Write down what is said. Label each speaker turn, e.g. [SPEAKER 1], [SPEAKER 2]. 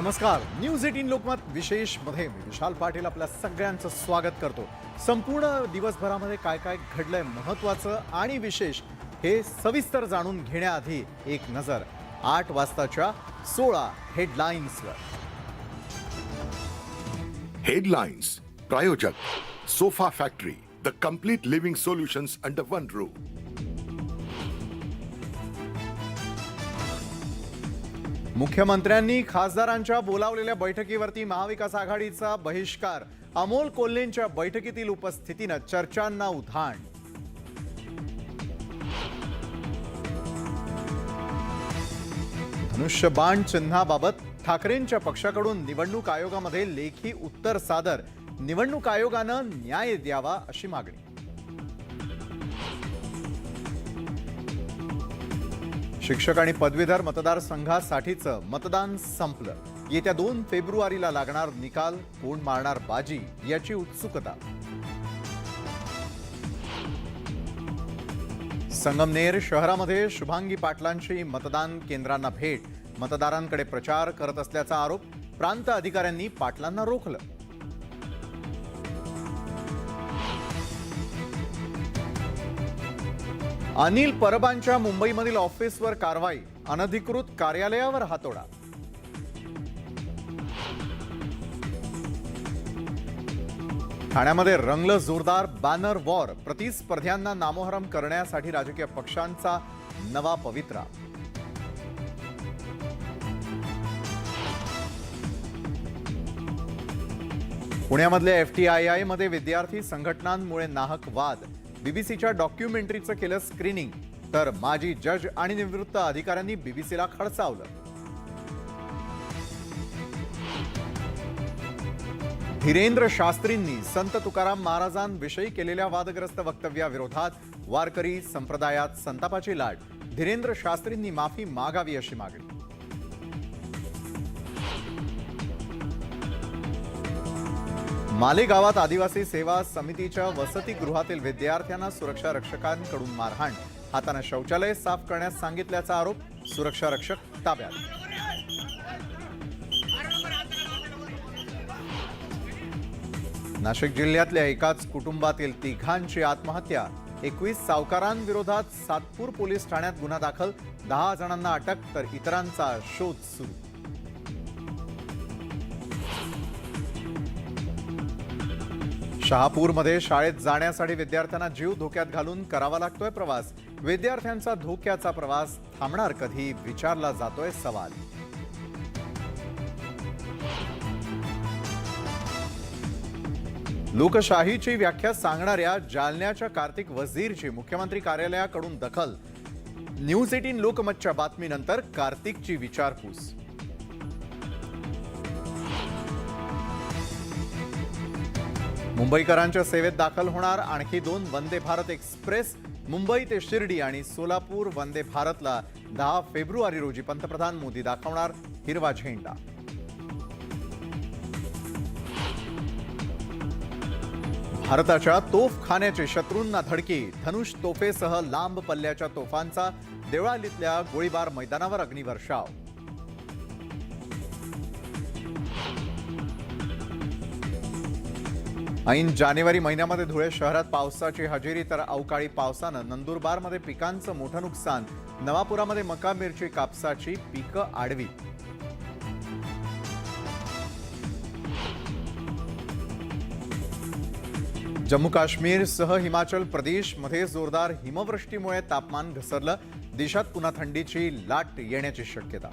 [SPEAKER 1] नमस्कार. News eighteen Lokmat विशेषमध्ये मी विशाल पाटील आपल्या सगळ्यांचं स्वागत करतो. संपूर्ण दिवसभरामध्ये काय काय घडलंय महत्वाचं आणि विशेष हे सविस्तर जाणून घेण्याआधी एक नजर. आठ वाजताच्या सोळा हेडलाईन्सवर
[SPEAKER 2] हेडलाईन्स प्रायोजक sofa factory the complete living solutions under one roof
[SPEAKER 1] मुख्यमंत्र्यांनी खासदारांच्या बोलावलेल्या बैठकीवरती महाविकास आघाडीचा बहिष्कार अमोल कोल्हेंच्या बैठकीतील उपस्थितीनं चर्चांना उधाण. धनुष्यबाण चिन्हाबाबत ठाकरेंच्या पक्षाकडून निवडणूक आयोगामध्ये लेखी उत्तर सादर. निवडणूक आयोगानं न्याय द्यावा अशी मागणी. शिक्षक आणि पदवीधर मतदारसंघासाठीचं मतदान संपलं. येत्या दोन फेब्रुवारीला लागणार निकाल कोण मारणार बाजी याची उत्सुकता. संगमनेर शहरामध्ये शुभांगी पाटलांची मतदान केंद्रांना भेट. मतदारांकडे प्रचार करत असल्याचा आरोप प्रांत अधिकाऱ्यांनी पाटलांना रोखलं. अनिल परबांच्या मुंबईमधील ऑफिसवर कारवाई अनधिकृत कार्यालयावर हातोडा. ठाण्यामध्ये रंगलं जोरदार बॅनर वॉर प्रतिस्पर्ध्यांना नामोहरम करण्यासाठी राजकीय पक्षांचा नवा पवित्रा. पुण्यामधल्या एफ टी आय आयमध्ये विद्यार्थी संघटनांमुळे नाहक वाद. बीबीसीच्या डॉक्युमेंटरीचं केलं स्क्रीनिंग. तर माजी जज आणि निवृत्त अधिकाऱ्यांनी बीबीसीला खडसावलं. धीरेंद्र शास्त्रींनी संत तुकाराम महाराजांविषयी केलेल्या वादग्रस्त वक्तव्याविरोधात वारकरी संप्रदायात संतापाची लाट. धीरेंद्र शास्त्रींनी माफी मागावी अशी मागणी. मालेगावात आदिवासी सेवा समितीच्या वसतिगृहातील विद्यार्थ्यांना सुरक्षा रक्षकांकडून मारहाण. हाताने शौचालय साफ करण्यास सांगितल्याचा आरोप सुरक्षा रक्षक ताब्यात. नाशिक जिल्ह्यातल्या एकाच कुटुंबातील तिघांची आत्महत्या. एकवीस सावकारांविरोधात सातपूर पोलीस ठाण्यात गुन्हा दाखल. दहा जणांना अटक तर इतरांचा शोध सुरू. शहापूरमध्ये शाळेत जाण्यासाठी विद्यार्थ्यांना जीव धोक्यात घालून करावा लागतोय प्रवास. विद्यार्थ्यांचा धोक्याचा प्रवास थांबणार कधी? विचारला जातोय सवाल. लोकशाहीची व्याख्या सांगणाऱ्या जालन्याच्या कार्तिक वझीरची मुख्यमंत्री कार्यालयाकडून दखल. न्यूज एटीन लोकमतच्या बातमीनंतर कार्तिकची विचारपूस. मुंबईकरांच्या सेवेत दाखल होणार आणखी दोन वंदे भारत एक्सप्रेस मुंबई ते शिर्डी आणि सोलापूर वंदे भारतला दहा फेब्रुवारी रोजी पंतप्रधान मोदी दाखवणार हिरवा झेंडा. भारताच्या तोफखान्याचे शत्रूंना धडकी धनुष तोफेसह लांब पल्ल्याच्या तोफांचा देवळालीतल्या गोळीबार मैदानावर अग्निवर्षाव. ऐन जानेवारी महिन्यामध्ये धुळे शहरात पावसाची हजेरी तर अवकाळी पावसानं नंदुरबारमध्ये पिकांचं मोठं नुकसान नवापुरामध्ये मका मिरची कापसाची पिकं आडवी. जम्मू काश्मीरसह हिमाचल प्रदेशमध्ये जोरदार हिमवृष्टीमुळे तापमान घसरलं देशात पुन्हा थंडीची लाट येण्याची शक्यता.